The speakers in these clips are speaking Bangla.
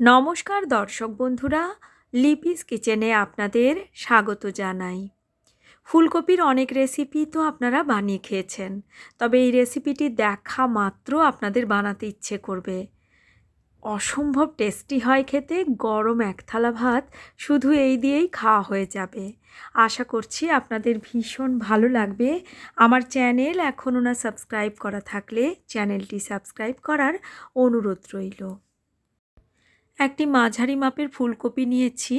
নমস্কার দর্শক বন্ধুরা, লিপিস কিচেনে আপনাদের স্বাগত জানাই। ফুলকপির অনেক রেসিপি তো আপনারা বানিয়ে খেয়েছেন, তবে এই রেসিপিটি দেখা মাত্র আপনাদের বানাতে ইচ্ছে করবে। অসম্ভব টেস্টি হয় খেতে, গরম এক থালা ভাত শুধু এই দিয়েই খাওয়া হয়ে যাবে। আশা করছি আপনাদের ভীষণ ভালো লাগবে। আমার চ্যানেল এখনও না সাবস্ক্রাইব করা থাকলে চ্যানেলটি সাবস্ক্রাইব করার অনুরোধ রইল। একটি মাঝারি মাপের ফুলকপি নিয়েছি।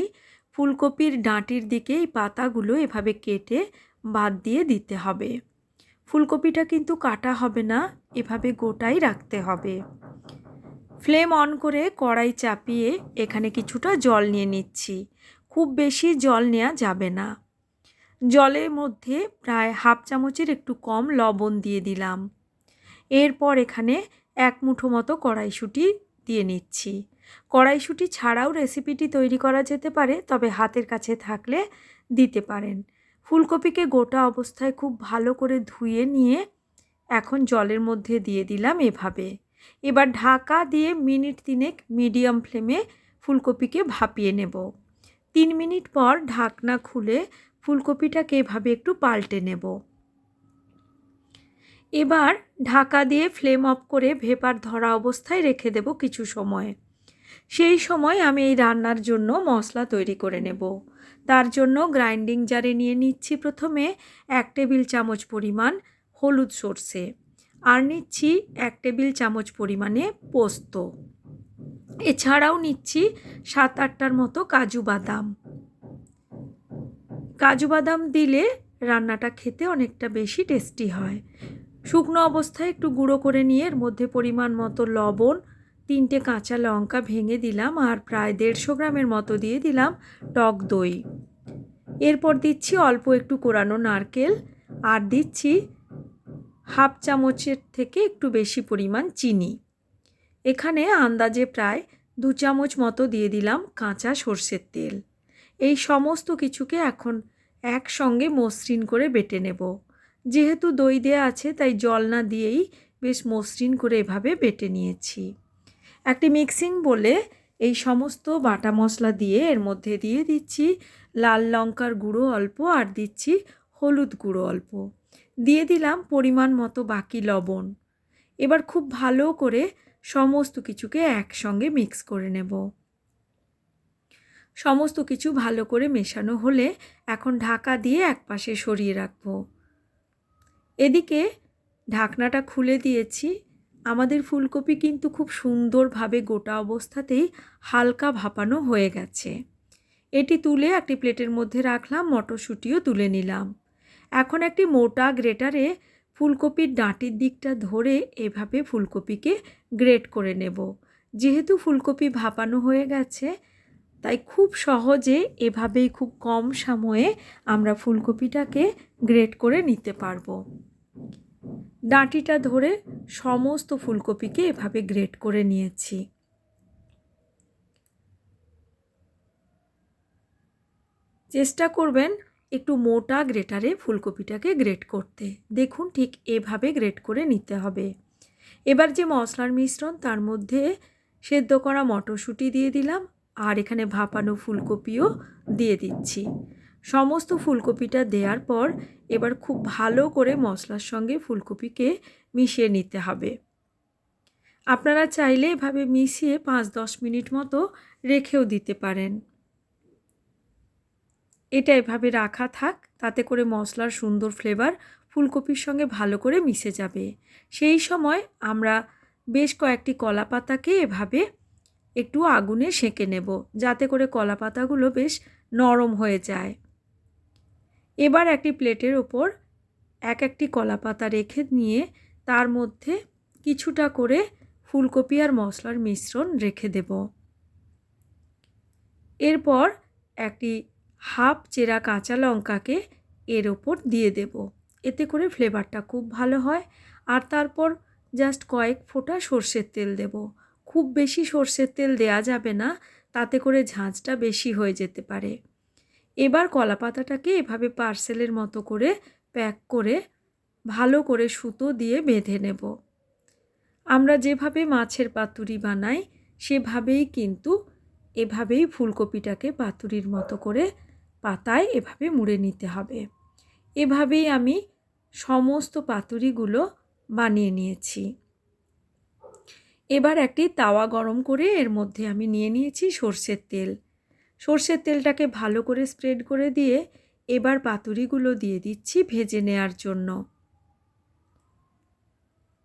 ফুলকপির ডাঁটির দিকে এই পাতাগুলো এভাবে কেটে বাদ দিয়ে দিতে হবে। ফুলকপিটা কিন্তু কাটা হবে না, এভাবে গোটাই রাখতে হবে। ফ্লেম অন করে কড়াই চাপিয়ে এখানে কিছুটা জল নিয়ে নিচ্ছি। খুব বেশি জল নেওয়া যাবে না। জলের মধ্যে প্রায় হাফ চামচের একটু কম লবণ দিয়ে দিলাম। এরপর এখানে এক মুঠো মতো কড়াইশুঁটি দিয়ে নিচ্ছি। কড়াইশুঁটি ছাড়াও রেসিপিটি তৈরি করা যেতে পারে, তবে হাতের কাছে থাকলে দিতে পারেন। ফুলকপিকে গোটা অবস্থায় খুব ভালো করে ধুয়ে নিয়ে এখন জলের মধ্যে দিয়ে দিলাম এভাবে। এবার ঢাকা দিয়ে মিনিট তিনেক মিডিয়াম ফ্লেমে ফুলকপিকে ভাপিয়ে নেব। তিন মিনিট পর ঢাকনা খুলে ফুলকপিটাকে এভাবে একটু পাল্টে নেব। এবার ঢাকা দিয়ে ফ্লেম অফ করে ভেপার ধরা অবস্থায় রেখে দেব কিছু সময়। সেই সময় আমি এই রান্নার জন্য মশলা তৈরি করে নেব। তার জন্য গ্রাইন্ডিং জারে নিয়ে নিচ্ছি প্রথমে এক টেবিল চামচ পরিমাণ হলুদ সর্ষে আর নিচ্ছি এক টেবিল চামচ পরিমাণে পোস্ত। এছাড়াও নিচ্ছি সাত আটটার মতো কাজু বাদাম। কাজু বাদাম দিলে রান্নাটা খেতে অনেকটা বেশি টেস্টি হয়। শুকনো অবস্থায় একটু গুঁড়ো করে নিয়ে এর মধ্যে পরিমাণ মতো লবণ তিনটে কাঁচা লঙ্কা ভেঙে দিলাম আর প্রায় দেড়শো গ্রামের মতো দিয়ে দিলাম টক দই। এরপর দিচ্ছি অল্প একটু কোরানো নারকেল আর দিচ্ছি হাফ চামচের থেকে একটু বেশি পরিমাণ চিনি। এখানে আন্দাজে প্রায় দু চামচ মতো দিয়ে দিলাম কাঁচা সর্ষের তেল। এই সমস্ত কিছুকে এখন একসঙ্গে মসৃণ করে বেটে নেব। যেহেতু দই দেয়া আছে, তাই জল না দিয়েই বেশ মসৃণ করে এভাবে বেটে নিয়েছি। একটি মিক্সিং বলে এই সমস্ত বাটা মশলা দিয়ে এর মধ্যে দিয়ে দিচ্ছি লাল লঙ্কার গুঁড়ো অল্প আর দিচ্ছি হলুদ গুঁড়ো অল্প। দিয়ে দিলাম পরিমাণ মতো বাকি লবণ। এবার খুব ভালো করে সমস্ত কিছুকে একসঙ্গে মিক্স করে নেব। সমস্ত কিছু ভালো করে মেশানো হলে এখন ঢাকা দিয়ে একপাশে সরিয়ে রাখব। এদিকে ঢাকনাটা খুলে দিয়েছি। আমাদের ফুলকপি কিন্তু খুব সুন্দরভাবে গোটা অবস্থাতেই হালকা ভাপানো হয়ে গেছে। এটি তুলে একটি প্লেটের মধ্যে রাখলাম, মটরশুঁটিও তুলে নিলাম। এখন একটি মোটা গ্রেটারে ফুলকপির ডাঁটির দিকটা ধরে এভাবে ফুলকপিকে গ্রেট করে নেব। যেহেতু ফুলকপি ভাপানো হয়ে গেছে, তাই খুব সহজে এভাবেই খুব কম সময়ে আমরা ফুলকপিটাকে গ্রেট করে নিতে পারব। ডাঁটিটা ধরে সমস্ত ফুলকপিকে এভাবে গ্রেট করে নিয়েছি। চেষ্টা করবেন একটু মোটা গ্রেটারে ফুলকপিটাকে গ্রেট করতে। দেখুন ঠিক এভাবে গ্রেট করে নিতে হবে। এবার যে মশলার মিশ্রণ, তার মধ্যে সেদ্ধ করা মটরশুঁটি দিয়ে দিলাম আর এখানে ভাপানো ফুলকপিও দিয়ে দিচ্ছি। সমস্ত ফুলকপিটা দেওয়ার পর এবার খুব ভালো করে মশলার সঙ্গে ফুলকপিকে মিশিয়ে নিতে হবে। আপনারা চাইলে এভাবে মিশিয়ে পাঁচ দশ মিনিট মতো রেখেও দিতে পারেন। এটা এভাবে রাখা থাক, তাতে করে মশলার সুন্দর ফ্লেভার ফুলকপির সঙ্গে ভালো করে মিশে যাবে। সেই সময় আমরা বেশ কয়েকটি কলা পাতাকে এভাবে একটু আগুনে সেঁকে নেব, যাতে করে কলা পাতাগুলো বেশ নরম হয়ে যায়। এবার একটি প্লেটের ওপর এক একটি কলা পাতা রেখে নিয়ে তার মধ্যে কিছুটা করে ফুলকপি আর মশলার মিশ্রণ রেখে দেব। এরপর একটি হাফ চেরা কাঁচা লঙ্কাকে এর ওপর দিয়ে দেব। এতে করে ফ্লেভারটা খুব ভালো হয় আর তারপর জাস্ট কয়েক ফোঁটা সর্ষের তেল দেব। খুব বেশি সর্ষের তেল দেয়া যাবে না, তাতে করে ঝাঁঝটা বেশি হয়ে যেতে পারে। এবার কলা পাতাটাকে এভাবে পার্সেলের মতো করে প্যাক করে ভালো করে সুতো দিয়ে বেঁধে নেব। আমরা যেভাবে মাছের পাতুরি বানাই, সেভাবেই কিন্তু এভাবেই ফুলকপিটাকে পাতুরির মতো করে পাতায় এভাবে মুড়ে নিতে হবে। এভাবেই আমি সমস্ত পাতুরিগুলো বানিয়ে নিয়েছি। এবার একটি তাওয়া গরম করে এর মধ্যে আমি নিয়ে নিয়েছি সর্ষের তেল। সর্ষের তেলটাকে ভালো করে স্প্রেড করে দিয়ে এবার পাতুরিগুলো দিয়ে দিচ্ছি ভেজে নেয়ার জন্য।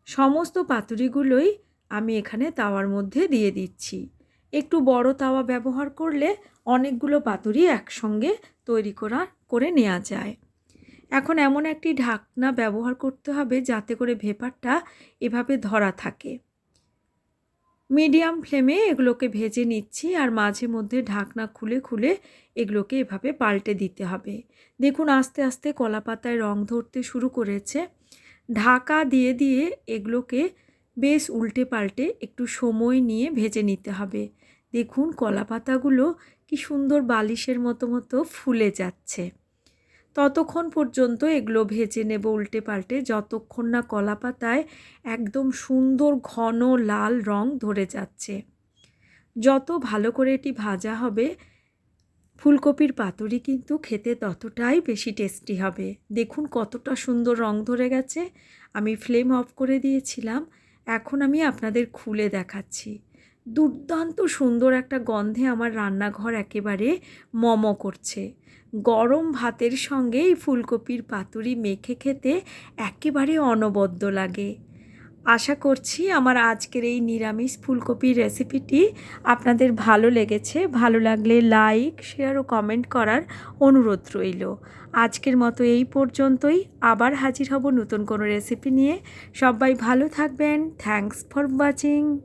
সমস্ত পাতুরিগুলোই আমি এখানে তাওয়ার মধ্যে দিয়ে দিচ্ছি। একটু বড় তাওয়া ব্যবহার করলে অনেকগুলো পাতুরি একসঙ্গে তৈরি করা, করে নেওয়া যায়। এখন এমন একটি ঢাকনা ব্যবহার করতে হবে যাতে করে ভেপারটা এভাবে ধরা থাকে। মিডিয়াম ফ্লেমে এগুলোকে ভেজে নিচ্ছি আর মাঝে মধ্যে ঢাকনা খুলে খুলে এগুলোকে এভাবে পাল্টে দিতে হবে। দেখুন আস্তে আস্তে কলা পাতায় রং ধরতে শুরু করেছে। ঢাকা দিয়ে দিয়ে এগুলোকে বেশ উল্টে পাল্টে একটু সময় নিয়ে ভেজে নিতে হবে। দেখুন কলা পাতাগুলো কি সুন্দর বালিশের মতো মতো ফুলে যাচ্ছে। ততক্ষণ পর্যন্ত এগুলো ভেজে নেব উল্টে পাল্টে যতক্ষণ না কলা পাতায় একদম সুন্দর ঘন লাল রং ধরে যাচ্ছে। যত ভালো করে এটি ভাজা হবে, ফুলকপির পাতুরি কিন্তু খেতে ততটাই বেশি টেস্টি হবে। দেখুন কতটা সুন্দর রং ধরে গেছে। আমি ফ্লেম অফ করে দিয়েছিলাম। এখন আমি আপনাদের খুলে দেখাচ্ছি। দুর্দান্ত সুন্দর একটা গন্ধে আমার রান্নাঘর একেবারে মম করছে। গরম ভাতের সঙ্গে এই ফুলকপির পাতুরি মেখে খেতে একেবারে অনবদ্য লাগে। আশা করছি আমার আজকের এই নিরামিষ ফুলকপির রেসিপিটি আপনাদের ভালো লেগেছে। ভালো লাগলে লাইক, শেয়ার ও কমেন্ট করার অনুরোধ রইল। আজকের মতো এই পর্যন্তই। আবার হাজির হব নতুন কোনো রেসিপি নিয়ে। সবাই ভালো থাকবেন। Thanks for watching.